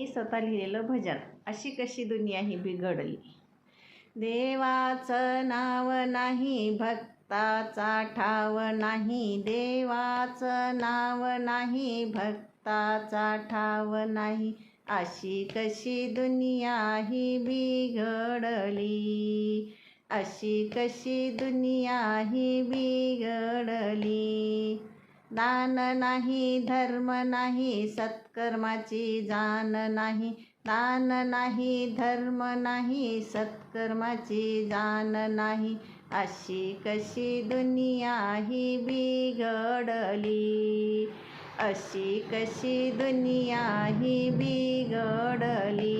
मी स्वतः लिहिलेलं भजन. अशी कशी दुनिया ही बिघडली? देवाचं नाव नाही भक्ताचा ठाव नाही. देवाचं नाव नाही भक्ताचा ठाव नाही. अशी कशी दुनिया ही बिघडली? अशी कशी दुनिया ही बिघडली? दान नाही धर्म नाही सत्कर्माची जाण नाही. दान नाही धर्म नाही सत्कर्माची जाण नाही. अशी कशी दुनिया ही बिघडली? अशी कशी दुनिया ही बिघडली?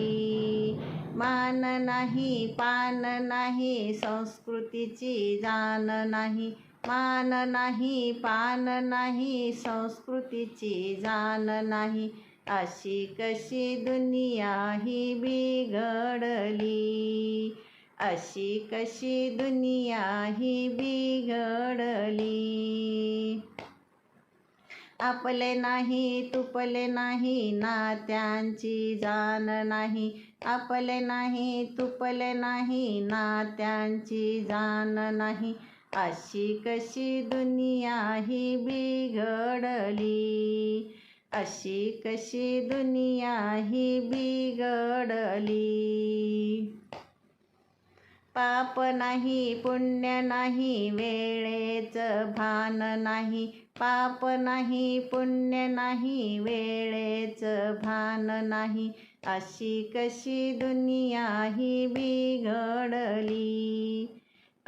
मान नाही पान नाही संस्कृतीची जाण नाही. मान नाही पान नाही संस्कृतीची जाण नाही. अशी कशी दुनिया ही बिघडली? अशी कशी दुनिया ही बिघडली? आपले नाही तुपले नाही नात्यांची जाण नाही. आपले नाही तुपले नाही नात्यांची जाण नाही. अशी कशी दुनिया ही बिघडली? अशी कशी दुनिया ही बिघडली? पाप नाही पुण्य नाही वेळेचं भान नाही. पाप नाही पुण्य नाही वेळेचं भान नाही. अशी कशी दुनिया ही बिघडली?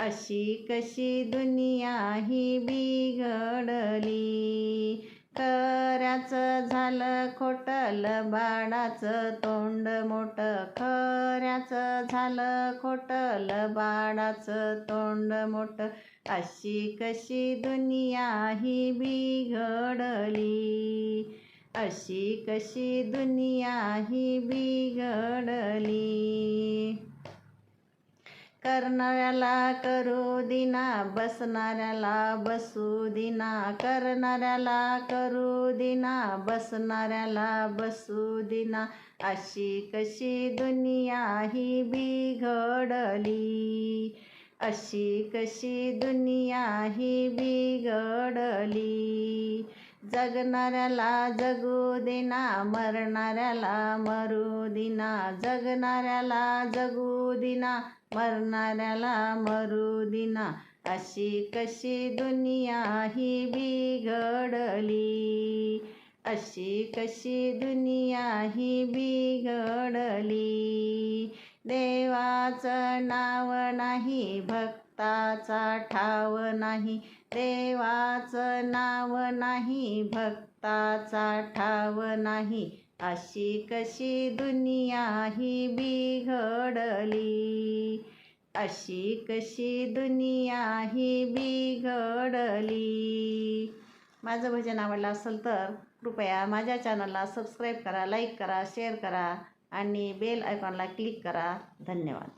अशी कशी दुनिया ही बिघडली? खऱ्याचं झालं खोटल बाळाचं तोंड मोठं. खऱ्याचं झालं खोटल बाळाचं तोंड मोठं. अशी कशी दुनिया ही बिघडली? अशी कशी दुनिया ही बिघडली? करणाऱ्याला करू दिना बसणाऱ्याला बसू दिना करणाऱ्याला करू दिना बसणाऱ्याला बसू दिना. अशी कशी दुनिया ही बिघडली? अशी कशी दुनिया ही बिघडली? जगणाऱ्याला जगू देना मरणाऱ्याला मरू दिना. जगणाऱ्याला जगू दिना मरणाऱ्याला मरू दिना. अशी कशी दुनिया ही बिघडली? अशी कशी दुनिया ही बिघडली? देवाचं नाव नाही भक्ताचा ठाव नाही देवाचं नाव नाही भक्ताचा ठाव नाही. अशी कशी दुनिया ही बिघडली? अशी कशी दुनिया ही बिघडली? माझं भजन आवडलं असेल तर कृपया माझ्या चॅनलला सबस्क्राईब करा लाईक करा शेअर करा आणि बेल आयकॉनला क्लिक करा. धन्यवाद.